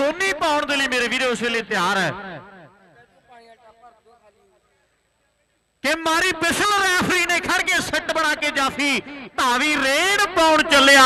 ਸੋਨੀ ਪਾਉਣ ਦੇ ਲਈ ਮੇਰੇ ਵੀਰੇ ਉਸ ਵੇਲੇ ਤਿਆਰ ਹੈ। ਕਿ ਮਾਰੀ ਬਿਸਲ ਰੈਫਰੀ ਨੇ ਖੜ ਕੇ ਸੱਟ ਬਣਾ ਕੇ ਜਾਫੀ। ਧਾਵੀ ਰੇਡ ਪਾਉਣ ਚੱਲਿਆ।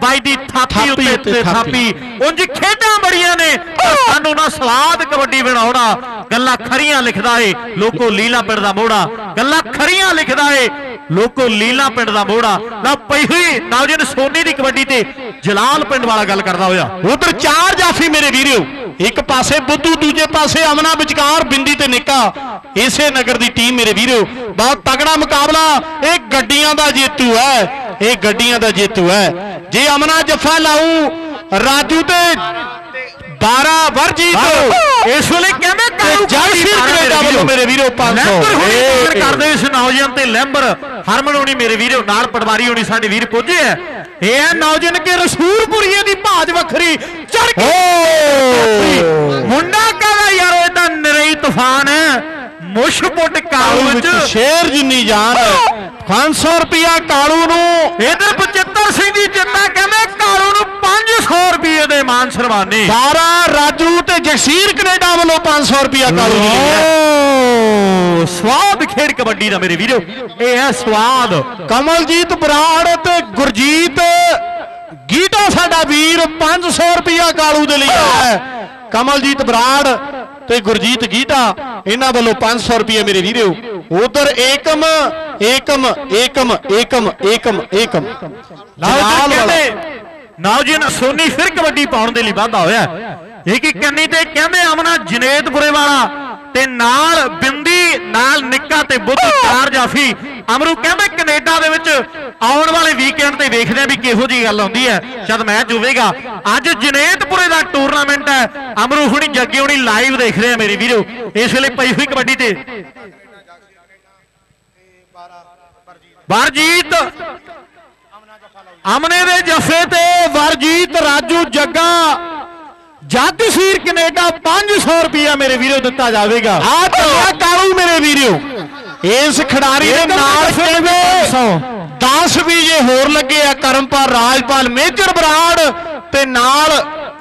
ਬਾਈ ਦੀ ਥਾਪੀ ਉੱਤੇ ਤੇ ਥਾਪੀ। ਉਂਝ ਖੇਡਾਂ ਬੜੀਆਂ ਨੇ। ਸਾਨੂੰ ਨਾ ਸਵਾਦ ਕਬੱਡੀ ਬਣਾਉਣਾ। ਗੱਲਾਂ ਖਰੀਆਂ ਲਿਖਦਾ ਏ। ਲੋਕੋ ਲੀਲਾ ਪਿੰਡ ਦਾ ਮੋੜਾ ਗੱਲਾਂ ਖਰੀਆਂ ਲਿਖਦਾ ਏ। ਲੋਕੋ ਲੀਲਾ ਪਿੰਡ ਦਾ ਮੋੜਾ ਨਾ ਪਈ ਹੋਈ ਨੌਜਨ ਸੋਨੀ ਦੀ ਕਬੱਡੀ ਤੇ ਜਲਾਲ ਪਿੰਡ ਵਾਲਾ ਗੱਲ ਕਰਦਾ ਹੋਇਆ। ਉਧਰ ਚਾਰ ਜਾਫੀ ਮੇਰੇ ਵੀਰਿਓ ਇੱਕ ਪਾਸੇ ਬੁੱਧੂ, ਦੂਜੇ ਪਾਸੇ ਅਮਨਾ ਵਿਚਕਾਰ ਬਿੰਦੀ ਤੇ ਨਿੱਕਾ। ਇਸੇ ਨਗਰ ਦੀ ਟੀਮ ਮੇਰੇ ਵੀਰਿਓ ਬਹੁਤ ਤਗੜਾ ਮੁਕਾਬਲਾ। ਇਹ ਗੱਡੀਆਂ ਦਾ ਜੇਤੂ ਹੈ। ਇਹ ਗੱਡੀਆਂ ਦਾ ਜੇਤੂ ਹੈ। ਜੇ ਅਮਨਾ ਜੱਫਾ ਲਾਊ, ਰਾਜੂ ਤੇ 12 ਵਰਜੀਤ। ਇਸ ਵੇਲੇ ਕਹਿੰਦੇ ਕਾਲੂ ਜਲਸੀਰ ਕੈਨੇਡਾ ਵੱਲੋਂ ਮੇਰੇ ਵੀਰੋ 500 ਲੈਂਬਰ ਕਰਦੇ ਇਸ ਨੌਜਵਾਨ ਤੇ ਲੈਂਬਰ। ਹਰਮਨ ਹੋਣੀ ਮੇਰੇ ਵੀਰੋ ਨਾਲ ਪਟਵਾਰੀ ਹੋਣੀ ਸਾਡੇ ਵੀਰ ਪੁੱਜੇ ਐ ਇਹ ਹੈ ਨੌਜਵਾਨ ਕੇ ਰਸੂਲਪੁਰੀਏ ਦੀ ਭਾਜ ਵੱਖਰੀ ਚੜ ਕੇ ਮੁੰਡਾ ਕਹਦਾ ਯਾਰ ਇਹ ਤਾਂ ਨਰਈ ਤੂਫਾਨ ਹੈ। ਮੁਸ਼ ਪੁੱਟ ਕਾਲੂ ਵਿੱਚ। ਸ਼ੇਰ ਜਿੰਨੀ ਜਾਨ 500 ਰੁਪਿਆ ਕਾਲੂ ਨੂੰ। ਇਧਰ ਬਚਿੱਤਰ ਸਿੰਘ ਜੀ ਜਿੰਨਾ 500 ਰੁਪਏ ਦੇ ਮਾਨ ਸਨਮਾਨੇ। 12 ਰਾਜੂ ਤੇ ਜਗਸੀਰ ਕੈਨੇਡਾ ਵੱਲੋਂ 500 ਰੁਪਿਆ ਕਾਲੂ ਨੂੰ ਮਿਲਿਆ। ਓ ਸਵਾਦ ਖੇਡ ਕਬੱਡੀ ਦਾ ਮੇਰੇ ਵੀਰੋ। ਇਹ ਹੈ ਸਵਾਦ। ਕਮਲਜੀਤ ਬਰਾੜ ਤੇ ਗੁਰਜੀਤ ਗੀਟਾ ਸਾਡਾ ਵੀਰ 500 ਰੁਪਿਆ ਕਾਲੂ ਦੇ ਲਈ ਆਇਆ ਹੈ। ਕਮਲਜੀਤ ਬਰਾੜ ਤੇ ਗੁਰਜੀਤ ਗੀਟਾ ਇਹਨਾਂ ਵੱਲੋਂ 500 ਰੁਪਏ ਮੇਰੇ ਵੀਰੋ। ਉਧਰ ਏਕਮ ਏਕਮ ਏਕਮ ਏਕਮ ਏਕਮ ਏਕਮ। ਜੀ ਵਾਲਾ। ਨੌਜਵਾਨ ਸੋਨੀ ਫਿਰ ਕਬੱਡੀ ਪਾਉਣ ਦੇ ਲਈ ਵਾਧਾ ਹੋਇਆ ਇੱਕ ਇੱਕ ਕੰਨੀ ਤੇ ਕਹਿੰਦੇ ਅਮਨਾ ਜਨੇਤਪੁਰੇ ਵਾਲਾ ਤੇ ਨਾਲ ਬਿੰਦੀ ਨਾਲ ਨਿੱਕਾ ਤੇ ਬੁੱਧੂ ਚਾਰ ਜਾਫੀ ਅਮਰੂ ਕਹਿੰਦੇ ਕੈਨੇਡਾ ਦੇ ਵਿੱਚ ਆਉਣ ਵਾਲੇ ਵੀਕਐਂਡ ਤੇ ਵੇਖਦੇ ਆ ਵੀ ਕਿਹੋ ਜੀ ਗੱਲ ਆਉਂਦੀ ਹੈ ਸ਼ਾਇਦ ਮੈਚ ਹੋਵੇਗਾ ਅੱਜ ਜਨੇਤਪੁਰੇ ਦਾ ਟੂਰਨਾਮੈਂਟ ਹੈ ਅਮਰੂ ਹੁਣੀ ਜੱਗੇ ਹੁਣੀ ਲਾਈਵ ਦੇਖ ਰਹੇ ਆ ਮੇਰੇ ਵੀਰੋ ਇਸ ਵੇਲੇ ਪਈ ਹੋਈ ਕਬੱਡੀ ਤੇ ਵਰਜੀਤ ਅਮਨੇ ਦੇ ਜਫੇ ਤੇ ਵਰਜੀਤ ਰਾਜੂ ਜੱਗਾ। ਜਗਸੀਰ ਕੈਨੇਡਾ 500 ਰੁਪਿਆ ਮੇਰੇ ਵੀਰੋ ਦਿੱਤਾ ਜਾਵੇਗਾ। ਆ ਚੱਲਿਆ ਕਾਲੂ ਮੇਰੇ ਵੀਰੋ? ਇਸ ਖਿਡਾਰੀ ਦੇ ਨਾਲ ਕਹਿੰਦੇ 10 ਵੀ ਜੇ ਹੋਰ ਲੱਗੇ ਆ ਕਰਮਪਾਲ ਰਾਜਪਾਲ ਮੇਜਰ ਬਰਾੜ ਤੇ ਨਾਲ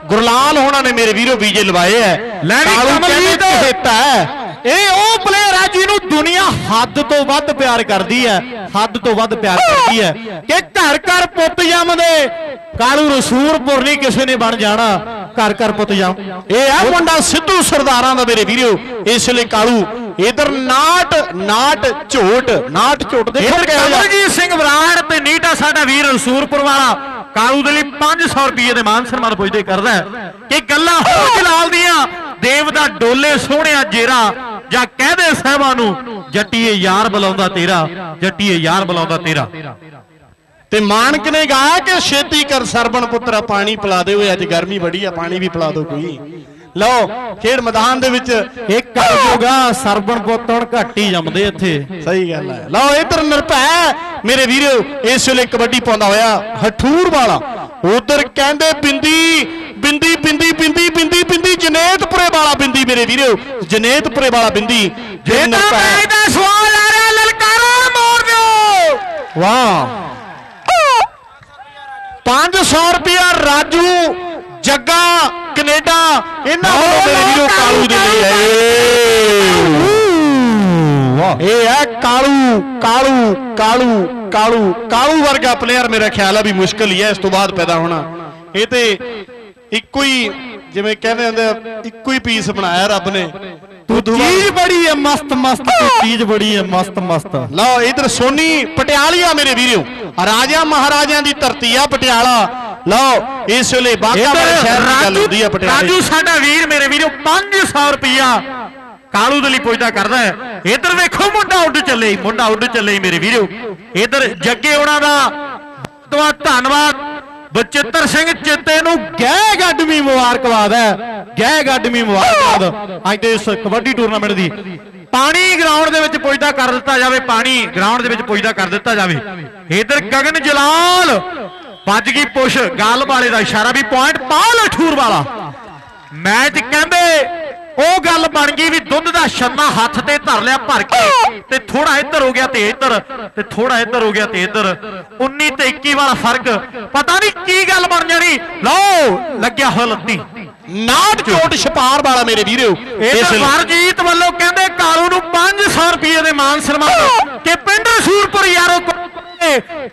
ਗੁਰਲਾਲ ਹੋਣਾ ਨੇ ਮੇਰੇ ਵੀਰੋ ਵੀਜੇ ਲਵਾਏ ਐ ਲੈ ਵੀ ਕਾਲੂ ਕਮਲਜੀਤ। ਕਹਿੰਦੇ ਹਿੱਤ ਹੈ? ਇਹ ਉਹ ਪਲੇਅਰ ਹੈ ਜਿਹਨੂੰ ਦੁਨੀਆ ਹੱਦ ਤੋਂ ਵੱਧ ਪਿਆਰ ਕਰਦੀ ਹੈ ਹੱਦ ਤੋਂ ਵੱਧ ਪਿਆਰ ਕਰਦੀ ਹੈ ਕਿ ਘਰ ਘਰ ਪੁੱਤ ਜੰਮਦੇ। ਕਾਲੂ ਰਸੂਰਪੁਰ ਨਹੀਂ ਕਿਸੇ ਨੇ ਬਣ ਜਾਣਾ ਘਰ ਘਰ ਪੁੱਤ ਜੰਮ। ਇਹ ਆ ਮੁੰਡਾ ਸਿੱਧੂ ਸਰਦਾਰਾਂ ਦਾ ਮੇਰੇ ਵੀਰੋ ਇਸ ਲਈ ਕਾਲੂ ਇਧਰ ਨਾਟ ਨਾਟ ਝੋਟ ਨਾਟ ਝੋਟ ਜਿਹਾ। ਕਮਲਜੀਤ ਸਿੰਘ ਬਰਾੜ ਤੇ ਨੀਟਾ ਸਾਡਾ ਵੀਰ ਰਸੂਰਪੁਰ ਵਾਲਾ ਕਾਲੂ ਦੇ ਲਈ 500 ਰੁਪਏ ਦੇ ਮਾਨ ਸਨਮਾਨ ਪੁੱਜਦੇ ਕਰਦਾ ਕਿ ਗੱਲਾਂ ਹੋ ਜਲਾਲ ਦੀਆਂ ਦੇਵ ਦਾ ਡੋਲੇ ਸੋਹਣਿਆ ਜੇਰਾ ਜਾਂ ਕਹਦੇ ਸਾਹਿਬਾਂ ਨੂੰ, ਜੱਟੀਏ ਯਾਰ ਬੁਲਾਉਂਦਾ ਤੇਰਾ, ਜੱਟੀਏ ਯਾਰ ਬੁਲਾਉਂਦਾ ਤੇਰਾ। ਤੇ ਮਾਨਕ ਨੇ ਗਾਇਆ ਕਿ ਛੇਤੀ ਕਰ ਸਰਬਣ ਪੁੱਤਰਾ ਪਾਣੀ ਪਿਲਾ ਦੇ ਓਏ ਅੱਜ ਗਰਮੀ ਬੜੀ ਆ, ਪਾਣੀ ਵੀ ਪਿਲਾ ਦਿਓ ਕੋਈ। ਲਓ, ਖੇਡ ਮੈਦਾਨ ਦੇ ਵਿੱਚ ਇੱਕ ਕਰ ਜੋਗਾ ਸਰਬਣ ਪੁੱਤ, ਹੁਣ ਘੱਟ ਹੀ ਜੰਮਦੇ ਇੱਥੇ। ਸਹੀ ਗੱਲ ਹੈ ਲਓ ਇਧਰ ਨਿਰਭੈ। ਮੇਰੇ ਵੀਰੋ, ਇਸ ਵੇਲੇ ਕਬੱਡੀ ਪਾਉਂਦਾ ਹੋਇਆ ਹਠੂਰ ਵਾਲਾ। ਉਧਰ ਕਹਿੰਦੇ ਬਿੰਦੀ ਬਿੰਦੀ ਬਿੰਦੀ ਬਿੰਦੀ ਬਿੰਦੀ ਬਿੰਦੀ, ਜਨੇਤ ਬਿੰਦੀ ਮੇਰੇ ਵੀਰੋ ਜਨੇਤਪੁਰੇ ਵਾਲਾ ਬਿੰਦੀ ਜੇ ਇਹ ਤਾਂ ਨਿਰਭੈ ਮੈਚ ਦਾ ਸਵਾਲ ਆ ਰਿਹਾ ਲਲਕਾਰਾ ਮੋੜ ਦਿਓ। ਵਾਹ। 500 ਰੁਪਿਆ ਰਾਜੂ ਜੱਗਾ ਕੈਨੇਡਾ ਇਹਨਾਂ ਵੱਲੋਂ ਮੇਰੇ ਵੀਰੋ ਕਾਲੂ ਦੇ ਲਈ ਆਏ। ਵਾਹ ਇਹ ਹੈ ਕਾਲੂ ਕਾਲੂ ਕਾਲੂ ਕਾਲੂ। ਕਾਲੂ ਵਰਗਾ ਪਲੇਅਰ ਮੇਰਾ ਖਿਆਲ ਆ ਵੀ ਮੁਸ਼ਕਲ ਹੀ ਹੈ ਇਸ ਤੋਂ ਬਾਅਦ ਪੈਦਾ ਹੋਣਾ। ਇਹ ਤੇ ਇੱਕੋ ਹੀ ਜਿਵੇਂ ਕਹਿੰਦੇ ਹੁੰਦੇ ਆ, ਇੱਕੋ ਹੀ ਪੀਸ ਬਣਾਇਆ ਰੱਬ ਨੇ। ਤੂੰ ਚੀਜ਼ ਬੜੀ ਹੈ ਮਸਤ ਮਸਤ ਤੂੰ ਚੀਜ਼ ਬੜੀ ਹੈ ਮਸਤ ਮਸਤ। ਲਓ ਇਧਰ ਸੋਨੀ ਪਟਿਆਲੀਆ ਮੇਰੇ ਵੀਰੋ। ਰਾਜਾ ਮਹਾਰਾਜਿਆਂ ਦੀ ਧਰਤੀ ਆ ਪਟਿਆਲਾ। ਲਓ ਇਸ ਵੇਲੇ ਬਾਗਾ ਵਾਲੇ ਸ਼ਹਿਰ ਦੀ ਗੱਲ ਹੁੰਦੀ ਆ ਪਟਿਆਲੇ। ਰਾਜੂ ਸਾਡਾ ਵੀਰ ਮੇਰੇ ਵੀਰੋ 500 ਰੁਪਿਆ ਕਾਲੂ ਦੇ ਲਈ ਪੁੱਜਦਾ ਕਰਦਾ ਹੈ। ਇਧਰ ਵੇਖੋ ਮੁੰਡਾ ਉੱਡ ਚੱਲੇ ਮੁੰਡਾ ਉੱਡ ਚੱਲੇ ਮੇਰੇ ਵੀਰੋ। ਇਧਰ ਜੱਗੇ ਉਹਨਾਂ ਦਾ ਧੰਨਵਾਦ। ਬਚਿੱਤਰ ਸਿੰਘ ਚਿੱਤੇ ਨੂੰ ਗਹਿ ਗੱਡਵੀਂ ਮੁਬਾਰਕਬਾਦ ਹੈ। ਗਹਿ ਗੱਡਵੀਂ ਮੁਬਾਰਕਬਾਦ। ਅੱਜ ਦੇ ਇਸ ਕਬੱਡੀ ਟੂਰਨਾਮੈਂਟ ਦੀ ਪਾਣੀ ਗਰਾਊਂਡ ਦੇ ਵਿੱਚ ਪੁੱਜਦਾ ਕਰ ਦਿੱਤਾ ਜਾਵੇ, ਪਾਣੀ ਗਰਾਊਂਡ ਦੇ ਵਿੱਚ ਪੁੱਜਦਾ ਕਰ ਦਿੱਤਾ ਜਾਵੇ। ਇਧਰ ਗਗਨ ਜਲਾਲ ਵੱਜ ਗਈ ਪੁਸ਼। ਗੱਲ ਵਾਲੇ ਦਾ ਇਸ਼ਾਰਾ ਵੀ ਪੁਆਇੰਟ ਪਾਲ ਠੂਰ ਵਾਲਾ। ਮੈਚ ਕਹਿੰਦੇ ਉਹ ਗੱਲ ਬਣ ਗਈ ਵੀ ਦੁੱਧ ਦਾ ਛੰਨਾ ਹੱਥ ਤੇ ਧਰ ਲਿਆ ਭਰ ਕੇ ਤੇ ਥੋੜਾ ਇੱਧਰ ਹੋ ਗਿਆ ਤੇ ਇੱਧਰ ਤੇ ਥੋੜਾ ਇੱਧਰ ਹੋ ਗਿਆ ਤੇ ਇੱਧਰ। 19 ਤੇ 21 ਵਾਲਾ ਫ਼ਰਕ ਪਤਾ ਨਹੀਂ ਕੀ ਗੱਲ ਬਣ ਜਾਣੀ। ਲਓ ਲੱਗਿਆ ਹੋਇਆ ਲੱਤੀ। ਨਾਟ ਚੋਟ ਛਪਾਰ ਵਾਲਾ ਮੇਰੇ ਵੀਰੋ। ਇਸ ਵਰਜੀਤ ਵੱਲੋਂ ਕਹਿੰਦੇ ਕਾਲੂ ਨੂੰ 500 ਰੁਪਏ ਦੇ ਮਾਨ ਸਨਮਾਨ ਕਿ ਪਿੰਡ ਸੂਰਪੁਰ ਯਾਰੋ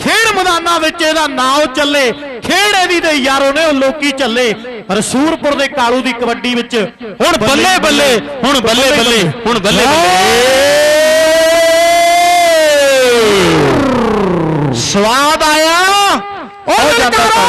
ਖੇਡ ਮੈਦਾਨਾਂ ਵਿੱਚ ਇਹਦਾ ਨਾਮ ਚੱਲੇ। ਖੇਡ ਇਹਦੀ ਤੇ ਯਾਰੋ ਨੇ ਉਹ ਲੋਕੀ ਚੱਲੇ। ਰਸੂਰਪੁਰ ਦੇ ਕਾਲੂ ਦੀ ਕਬੱਡੀ ਵਿੱਚ। ਹੁਣ ਬੱਲੇ ਬੱਲੇ ਹੁਣ ਬੱਲੇ ਬੱਲੇ ਹੁਣ ਬੱਲੇ ਬੱਲੇ। ਸਵਾਦ ਆਇਆ। ਉਹ ਲਲਕਾਰਾ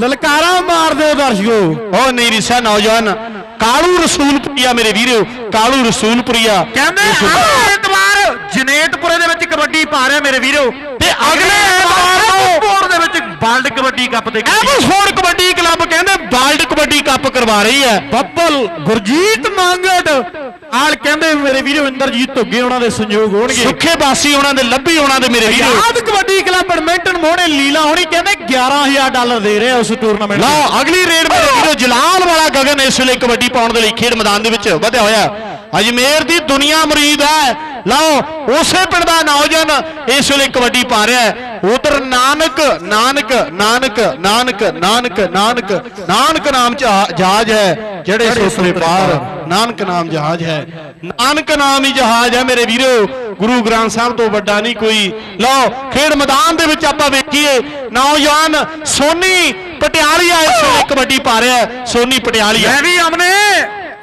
ਲਲਕਾਰਾ ਮਾਰ ਦਿਓ ਦਰਸ਼ਕੋ। ਉਹ ਨਹੀਂ ਰਿਸਾ ਨੌਜਵਾਨ ਕਾਲੂ ਰਸੂਲਪੁਰੀਆ ਮੇਰੇ ਵੀਰੋ ਕਾਲੂ ਰਸੂਲਪੁਰੀਆ। ਕਹਿੰਦੇ ਆਹ ਐਤਵਾਰ ਜਨੇਤਪੁਰੇ ਦੇ ਵਿੱਚ ਕਬੱਡੀ ਪਾ ਰਿਹਾ ਮੇਰੇ ਵੀਰੋ। ਤੇ ਅਗਲੇ ਐਤਵਾਰ ਐਤਵਾਰ ਦੇ ਵਿੱਚ ਵਰਲਡ ਕਬੱਡੀ ਕੱਪ ਦੇ ਐਮਸਫੋਰਡ ਕਬੱਡੀ ਕਲੱਬ ਕਹਿੰਦੇ ਵਰਲਡ ਕਬੱਡੀ ਕੱਪ ਕਰਵਾ ਰਹੀ ਹੈ ਬੱਬਲ ਗੁਰਜੀਤ ਮੰਗੜ। ਆਲ ਕਹਿੰਦੇ ਮੇਰੇ ਵੀਰੋ ਇੰਦਰਜੀਤ ਧੁੱਗੇ ਉਹਨਾਂ ਦੇ ਸੰਯੋਗ ਹੋਣਗੇ। ਸੁੱਖੇ ਬਾਸੀ ਉਹਨਾਂ ਦੇ ਲੱਭੀ ਉਹਨਾਂ ਦੇ ਮੇਰੇ ਵੀਰੋ। ਆਜ਼ਾਦ ਕਬੱਡੀ ਕਲੱਬ ਬੈਡਮਿੰਟਨ ਮੋਹਣੇ ਲੀਲਾ ਹੋਣੀ ਕਹਿੰਦੇ 11000 ਡਾਲਰ ਦੇ ਰਹੇ ਉਸ ਟੂਰਨਾਮੈਂਟ ਲਓ ਅਗਲੀ ਰੇਡ ਮੇਰੇ ਵੀਰੋ ਜਲਾਲ ਵਾਲਾ ਗਗਨ ਇਸ ਵੇਲੇ ਕਬੱਡੀ ਪਾਉਣ ਦੇ ਲਈ ਖੇਡ ਮੈਦਾਨ ਦੇ ਵਿੱਚ ਵਧਿਆ ਹੋਇਆ। ਅਜਮੇਰ ਦੀ ਦੁਨੀਆ ਮਰੀਦ ਹੈ ਲਓ ਉਸੇ ਪਿੰਡ ਦਾ ਨੌਜਵਾਨ ਇਸ ਵੇਲੇ ਕਬੱਡੀ ਪਾ ਰਿਹਾ ਹੈ। ਉਧਰ ਨਾਨਕ ਨਾਨਕ ਨਾਨਕ ਨਾਨਕ ਨਾਨਕ ਨਾਨਕ ਨਾਨਕ ਨਾਮ ਜਹਾਜ਼ ਹੈ ਜਿਹੜੇ ਸੋਸਲੇ ਪਾਰ ਨਾਨਕ ਨਾਮ ਜਹਾਜ਼ ਹੈ। ਨਾਨਕ ਨਾਮ ਹੀ ਜਹਾਜ਼ ਹੈ ਮੇਰੇ ਵੀਰੋ। ਗੁਰੂ ਗ੍ਰੰਥ ਸਾਹਿਬ ਤੋਂ ਵੱਡਾ ਨਹੀਂ ਕੋਈ। ਲਓ ਖੇਡ ਮੈਦਾਨ ਦੇ ਵਿੱਚ ਆਪਾਂ ਵੇਖੀਏ ਨੌਜਵਾਨ ਸੋਨੀ ਪਟਿਆਲੀਆ ਇਸ ਵੇਲੇ ਕਬੱਡੀ ਪਾ ਰਿਹਾ ਸੋਨੀ ਪਟਿਆਲੀਆ। ਮੈਂ ਵੀ ਅਮਨੇ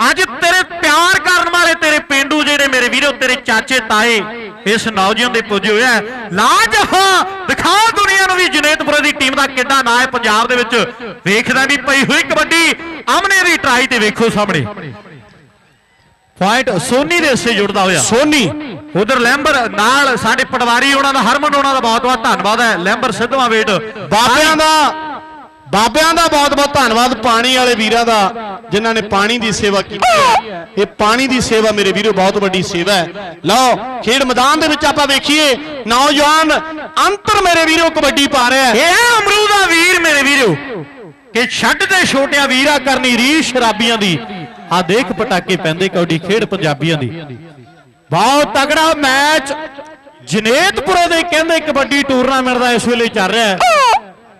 ਅੱਜ ਤੇਰੇ ਪਿਆਰ ਕਰਨ ਵਾਲੇ ਤੇਰੇ ਪਿੰਡੂ ਜਿਹੜੇ ਮੇਰੇ ਵੀਰੋ ਤੇਰੇ ਚਾਚੇ ਤਾਏ ਇਸ ਨੌਜਵਾਨ ਦੇ ਪੁੱਜੇ ਹੋਇਆ ਲਾਜਹਾਂ ਦਿਖਾ ਦੁਨੀਆ ਨੂੰ ਵੀ ਜਨੇਤਪੁਰੇ ਦੀ ਟੀਮ ਦਾ ਕਿੱਡਾ ਨਾਂ ਹੈ। ਪੰਜਾਬ ਦੇ ਵਿੱਚ ਵੇਖਦਾ ਵੀ ਪਈ ਹੋਈ ਕਬੱਡੀ। ਅਮਨੇ ਦੀ ਟਰਾਈ ਤੇ ਵੇਖੋ ਸਾਹਮਣੇ। ਪੁਆਇੰਟ ਸੋਨੀ ਦੇ ਹਿੱਸੇ ਜੁੜਦਾ ਹੋਇਆ। ਸੋਨੀ। ਉਧਰ ਲੈਂਬਰ ਨਾਲ ਸਾਡੇ ਪਟਵਾਰੀ ਉਹਨਾਂ ਦਾ ਹਰਮਨ ਉਹਨਾਂ ਦਾ ਬਹੁਤ ਬਹੁਤ ਧੰਨਵਾਦ ਹੈ। ਲੈਂਬਰ ਸਿੱਧਵਾਂ ਵੇਟ ਬਾਬਿਆਂ ਦਾ ਬਾਬਿਆਂ ਦਾ ਬਹੁਤ ਬਹੁਤ ਧੰਨਵਾਦ, ਪਾਣੀ ਵਾਲੇ ਵੀਰਾਂ ਦਾ, ਜਿਨ੍ਹਾਂ ਨੇ ਪਾਣੀ ਦੀ ਸੇਵਾ ਕੀਤੀ ਹੈ। ਇਹ ਪਾਣੀ ਦੀ ਸੇਵਾ ਮੇਰੇ ਵੀਰੋ ਬਹੁਤ ਵੱਡੀ ਸੇਵਾ ਹੈ। ਲਓ, ਖੇਡ ਮੈਦਾਨ ਦੇ ਵਿੱਚ ਆਪਾਂ ਵੇਖੀਏ, ਨੌਜਵਾਨ ਅੰਤਰ ਮੇਰੇ ਵੀਰੋ ਕਬੱਡੀ ਪਾ ਰਿਹਾ ਹੈ। ਇਹ ਹੈ ਅਮਰੂਦਾ ਵੀਰ ਮੇਰੇ ਵੀਰੋ, ਕਿ ਛੱਡ ਦੇ ਛੋਟਿਆਂ ਵੀਰਾ ਕਰਨੀ ਰੀ ਸ਼ਰਾਬੀਆਂ ਦੀ। ਆ ਦੇਖ ਪਟਾਕੇ ਪੈਂਦੇ ਕੌਡੀ ਖੇਡ ਪੰਜਾਬੀਆਂ ਦੀ। ਬਹੁਤ ਤਗੜਾ ਮੈਚ ਜਨੇਤਪੁਰੇ ਦੇ ਕਹਿੰਦੇ ਕਬੱਡੀ ਟੂਰਨਾਮੈਂਟ ਦਾ ਇਸ ਵੇਲੇ ਚੱਲ ਰਿਹਾ ਹੈ।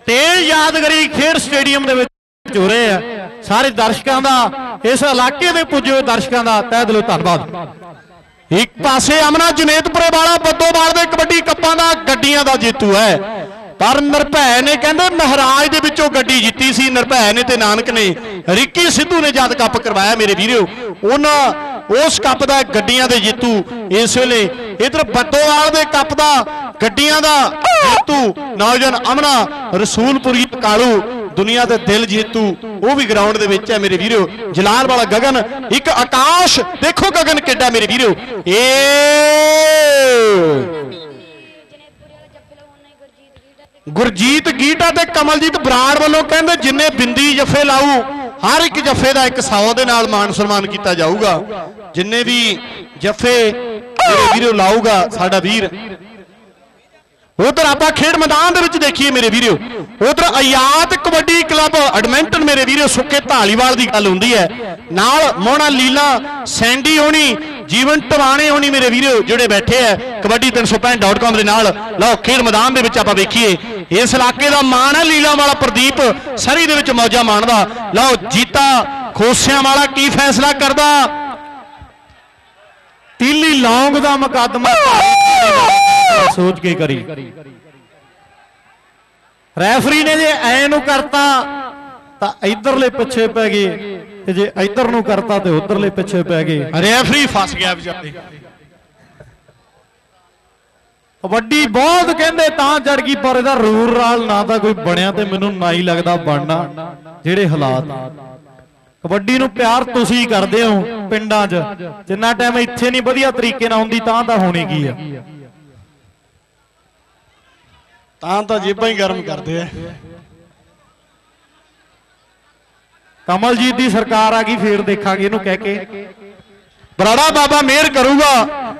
ਤੇ ਯਾਦਗਰੀ ਖੇਡ ਸਟੇਡੀਅਮ ਦੇ ਵਿੱਚ ਹੋ ਰਹੇ ਆ। ਸਾਰੇ ਦਰਸ਼ਕਾਂ ਦਾ, ਇਸ ਇਲਾਕੇ ਦੇ ਪੁੱਜੇ ਦਰਸ਼ਕਾਂ ਦਾ ਤਹਿ ਦਿਲੋਂ ਧੰਨਵਾਦ। ਇੱਕ ਪਾਸੇ ਅਮਨਾ ਜਨੇਤਪੁਰੇ ਵਾਲਾ ਬੱਦੋਵਾਲ ਦੇ ਕਬੱਡੀ ਕੱਪਾਂ ਦਾ ਗੱਡੀਆਂ ਦਾ ਜੇਤੂ ਹੈ। ਪਰ ਨਿਰਭੈ ਨੇ ਕਹਿੰਦੇ ਮਹਾਰਾਜ ਦੇ ਵਿੱਚੋਂ ਗੱਡੀ ਜਿੱਤੀ ਸੀ, ਨਿਰਭੈ ਨੇ ਤੇ ਨਾਨਕ ਨੇ। ਰਿੱਕੀ ਸਿੱਧੂ ਨੇ ਜਦ ਕੱਪ ਕਰਵਾਇਆ, ਮੇਰੇ ਵੀਰੋ, ਉਹਨਾਂ ਉਸ ਕੱਪ ਦਾ ਗੱਡੀਆਂ ਦੇ ਜੇਤੂ ਇਸ ਵੇਲੇ। ਇਧਰ ਬੱਦੋਵਾਲ ਦੇ ਕੱਪ ਦਾ, ਗੱਡੀਆਂ ਦਾ ਜੇਤੂ, ਨੌਜਵਾਨ ਅਮਨਾ, ਰਸੂਲਪੁਰੀ ਕਾਲੂ, ਦੁਨੀਆ ਦੇ ਦਿਲ ਜੇਤੂ, ਉਹ ਵੀ ਗਰਾਊਂਡ ਦੇ ਵਿੱਚ ਹੈ ਮੇਰੇ ਵੀਰੋ। ਜਲਾਲ ਵਾਲਾ ਗਗਨ, ਇੱਕ ਆਕਾਸ਼, ਦੇਖੋ ਗਗਨ ਕਿੱਡਾ ਮੇਰੇ ਵੀਰੋ। ਏ ਗੁਰਜੀਤ ਗੀਟਾ ਤੇ ਕਮਲਜੀਤ ਬਰਾੜ ਵੱਲੋਂ ਕਹਿੰਦੇ ਜਿੰਨੇ ਬਿੰਦੀ ਜਫੇ ਲਾਊ, ਹਰ ਇੱਕ ਜਫੇ ਦਾ ਇੱਕ 100 ਦੇ ਨਾਲ ਮਾਨ ਸਨਮਾਨ ਕੀਤਾ ਜਾਊਗਾ। ਜਿੰਨੇ ਵੀ ਜਫੇ ਮੇਰੇ ਵੀਰੋ ਲਾਊਗਾ ਸਾਡਾ ਵੀਰ ਉਧਰ ਆਪਾਂ ਖੇਡ ਮੈਦਾਨ ਦੇ ਵਿੱਚ ਦੇਖੀਏ ਮੇਰੇ ਵੀਰੋ। ਉਧਰ ਆਯਾਤ ਕਬੱਡੀ ਕਲੱਬ ਐਡਮਿੰਟਨ ਮੇਰੇ ਵੀਰੋ ਸੁੱਕੇ ਢਾਲੀਵਾਲ ਦੀ ਗੱਲ ਹੁੰਦੀ ਹੈ। ਨਾਲ ਮੋਹਣਾ ਲੀਲਾ, ਸੈਂਡੀ ਹੋਣੀ, ਜੀਵਨ ਟਵਾਣੇ ਹੋਣੀ ਮੇਰੇ ਵੀਰੋ, ਜਿਹੜੇ ਬੈਠੇ ਆ ਕਬੱਡੀ 365.com ਦੇ ਨਾਲ। ਲਓ, ਖੇਡ ਮੈਦਾਨ ਦੇ ਵਿੱਚ ਆਪਾਂ ਵੇਖੀਏ। ਇਸ ਇਲਾਕੇ ਦਾ ਮਾਣ ਹੈ, ਲੀਲਾ ਵਾਲਾ ਪ੍ਰਦੀਪ ਸਰੀ ਦੇ ਵਿੱਚ ਮੌਜਾ ਮਾਣਦਾ। ਲਓ, ਜੀਤਾ ਖੋਸਿਆਂ ਵਾਲਾ ਕੀ ਫੈਸਲਾ ਕਰਦਾ? ਤੀਲੀ ਲੌਂਗ ਦਾ ਮੁਕੱਦਮਾ। ਸੋਚ ਕੇ ਕਰੀ। ਰੈਫਰੀ ਨੇ ਜੇ ਐ ਨੂੰ ਕਰਤਾ ਤਾਂ ਇਧਰਲੇ ਪਿੱਛੇ ਪੈ ਗਏ। ਤੇ ਜੇ ਇਧਰ ਨੂੰ ਕਰਤਾ ਤੇ ਉਧਰਲੇ ਪਿੱਛੇ ਪੈ ਗਏ। ਰੈਫਰੀ ਫਸ ਗਿਆ ਵਿਚਾਰੇ। ਕਬੱਡੀ ਬਹੁਤ ਕਹਿੰਦੇ ਤਾਂ ਜੜ ਗਈ ਪਰ ਇਹਦਾ ਰੂਰ ਰਾਲ ਨਾ ਤਾਂ ਕੋਈ ਬਣਿਆ ਤੇ ਮੈਨੂੰ ਨਾ ਹੀ ਲੱਗਦਾ ਬਣਨਾ ਜਿਹੜੇ ਹਾਲਾਤ। ਕਬੱਡੀ ਨੂੰ ਪਿਆਰ ਤੁਸੀਂ ਕਰਦੇ ਹੋ ਪਿੰਡਾਂ 'ਚ। ਜਿੰਨਾ ਟਾਈਮ ਇੱਥੇ ਨਹੀਂ ਵਧੀਆ ਤਰੀਕੇ ਨਾਲ ਹੁੰਦੀ ਤਾਂ ਤਾਂ ਹੋਣੀ ਕੀ ਆ। ਤਾਂ ਤਾਂ ਜੇਬਾਂ ਹੀ ਗਰਮ ਕਰਦੇ ਆ। ਕਮਲਜੀਤ ਦੀ ਸਰਕਾਰ ਆ ਗਈ ਫੇਰ ਦੇਖਾਂਗੇ ਇਹਨੂੰ ਕਹਿ ਕੇ। ਬਰਾੜਾ ਬਾਬਾ ਮਿਹਰ ਕਰੂਗਾ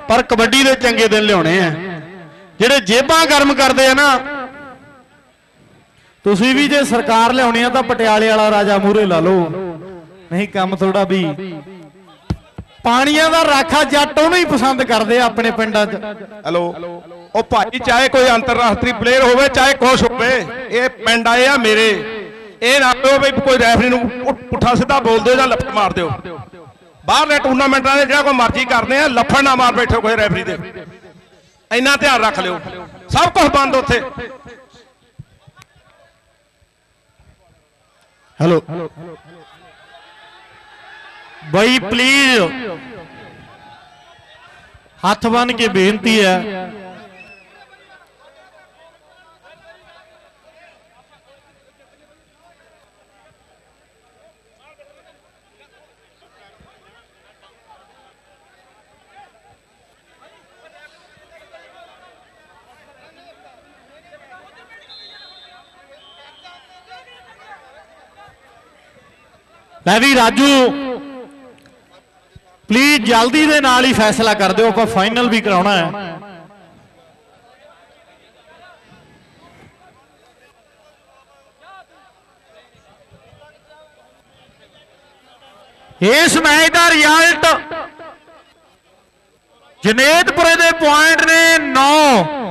ਪਰ ਕਬੱਡੀ ਦੇ ਚੰਗੇ ਦਿਨ ਲਿਆਉਣੇ ਆ। ਜਿਹੜੇ ਜੇਬਾਂ ਗਰਮ ਕਰਦੇ ਆ ਨਾ ਤੁਸੀਂ ਵੀ ਜੇ ਸਰਕਾਰ ਲਿਆਉਣੀ ਆ ਤਾਂ ਪਟਿਆਲੇ ਵਾਲਾ ਰਾਜਾ ਮੂਰੇ ਲਾ ਲਓ। ਨਹੀਂ ਕੰਮ ਥੋੜਾ ਵੀ। ਪਾਣੀਆਂ ਦਾ ਰਾਖਾ ਜੱਟ ਉਹਨੂੰ ਹੀ ਪਸੰਦ ਕਰਦੇ ਆ ਆਪਣੇ ਪਿੰਡਾਂ 'ਚ। ਹੈਲੋ ਉਹ ਭਾਈ ਚਾਹੇ ਕੋਈ ਅੰਤਰਰਾਸ਼ਟਰੀ ਪਲੇਅਰ ਹੋਵੇ ਚਾਹੇ ਕੁਛ ਹੋਵੇ ਇਹ ਪਿੰਡ ਆਏ ਆ ਮੇਰੇ। ਇਹ ਨਾ ਕਹੋ ਵੀ ਕੋਈ ਰੈਫਰੀ ਨੂੰ ਪੁੱਠਾ ਸਿੱਧਾ ਬੋਲ ਦਿਓ ਜਾਂ ਲੱਫੜ ਮਾਰ ਦਿਓ। ਬਾਹਰਲੇ ਟੂਰਨਾਮੈਂਟਾਂ ਦੇ ਜਿਹੜਾ ਕੋਈ ਮਰਜ਼ੀ ਕਰਦੇ ਆ ਲੱਫੜ ਨਾ ਮਾਰ ਬੈਠੋ ਕੋਈ ਰੈਫਰੀ ਦੇ। ਇੰਨਾ ਧਿਆਨ ਰੱਖ ਲਿਓ। ਸਭ ਕੁਝ ਬੰਦ ਉੱਥੇ। ਹੈਲੋ ਬਈ ਪਲੀਜ਼ ਹੱਥ ਬੰਨ ਕੇ ਬੇਨਤੀ ਹੈ। ਲੈ ਵੀ ਰਾਜੂ ਪਲੀਜ਼ ਜਲਦੀ ਦੇ ਨਾਲ ਹੀ ਫੈਸਲਾ ਕਰ ਦਿਓ, ਆਪਾਂ ਫਾਈਨਲ ਵੀ ਕਰਾਉਣਾ ਹੈ। ਇਸ ਮੈਚ ਦਾ ਰਿਜ਼ਲਟ ਜਨੇਤਪੁਰੇ ਦੇ ਪੁਆਇੰਟ ਨੇ 9